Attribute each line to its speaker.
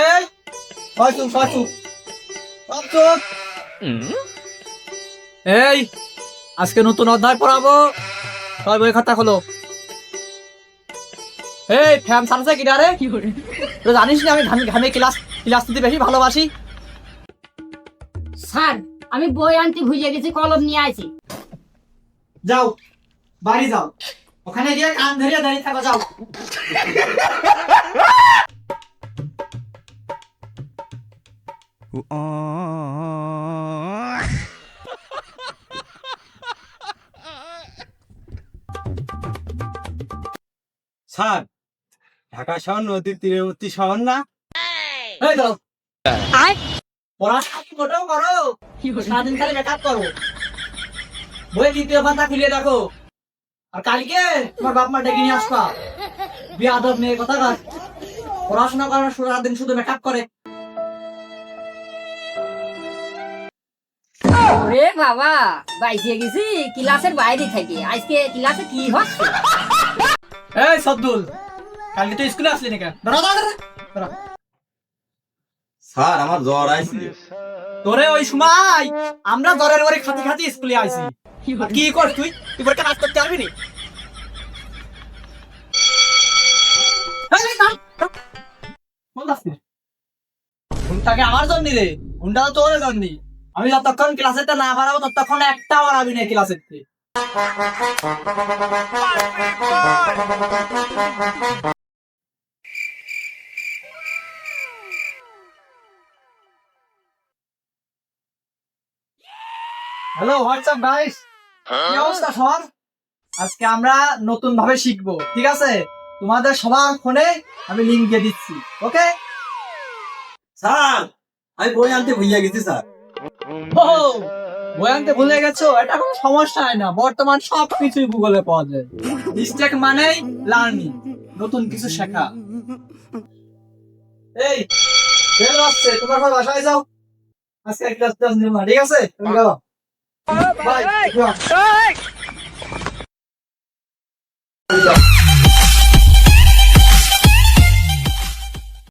Speaker 1: এই এই আজকে নতুন অধ্যায় পড়াবো। সবাই বই খাতা খোলো। এই ফ্যাম কিনা রে তো জানিস না আমি ঘামে ঘামে ক্লাস ক্লাস নিতে বেশি ভালোবাসি।
Speaker 2: স্যার আমি বই আনতে ভুলে গেছি কলম নিয়ে আইছি।
Speaker 1: যাও বাড়ি যাও। ওখানে গিয়ে কান ধরিয়ে দাঁড়িয়ে থাকো যাও।
Speaker 3: স্যার ঢাকা শহর নদীর তীরবর্তী শহর না?
Speaker 1: এই দাও পড়াশোনা মোটেও করো। সারাদিন খালি মেকআপ করো। বই দ্বিতীয় পাতা খুলে দেখো। আর কালকে তোমার বাপ মা ডেকে নিয়ে আসবা। বিয়ে আদব মেয়ে কথা কাজ পড়াশোনা করার সারাদিন শুধু মেকআপ করে।
Speaker 2: ওরে বাবা বাইসে গেছি ক্লাসের বাইরে থাকি। আজকে ক্লাসে কি হচ্ছে?
Speaker 1: এই সদ্দুল কালকে তো স্কুলে আসলি নাকি? দাঁড়া দাঁড়া দাঁড়া,
Speaker 3: স্যার আমার জ্বর আইছিল
Speaker 1: তোরে ওই সময় আমরা দরের ওরে খাতি খাতি স্কুলে আইছি। কি কর তুই? কাজ করতে পারবি নি? আমার জন্য তো তোর জন্য। আমি যতক্ষণ ক্লাসেতে না পারাবো, ততক্ষণ একটা পারাবি না ক্লাসেতে কি অবস্থা সবার? আজকে আমরা নতুন ভাবে শিখব ঠিক আছে? তোমাদের সবার ফোনে আমি লিংক দিয়ে দিচ্ছি ওকে
Speaker 3: স্যার আমি বই আনতে ভুলিয়া গেছি স্যার।
Speaker 1: ও বই আনতে ভুলে গেছো? এটা কোনো সমস্যা হয় না বর্তমান সব কিছুই গুগলে পাওয়া যায়। মিস্টেক মানেই লার্নিং নতুন কিছু শেখা। এই বেল আসছে তোমার বাসায় যাও। আজকে ক্লাস ক্লাস নিব না ঠিক আছে? তুমি গেলো বাই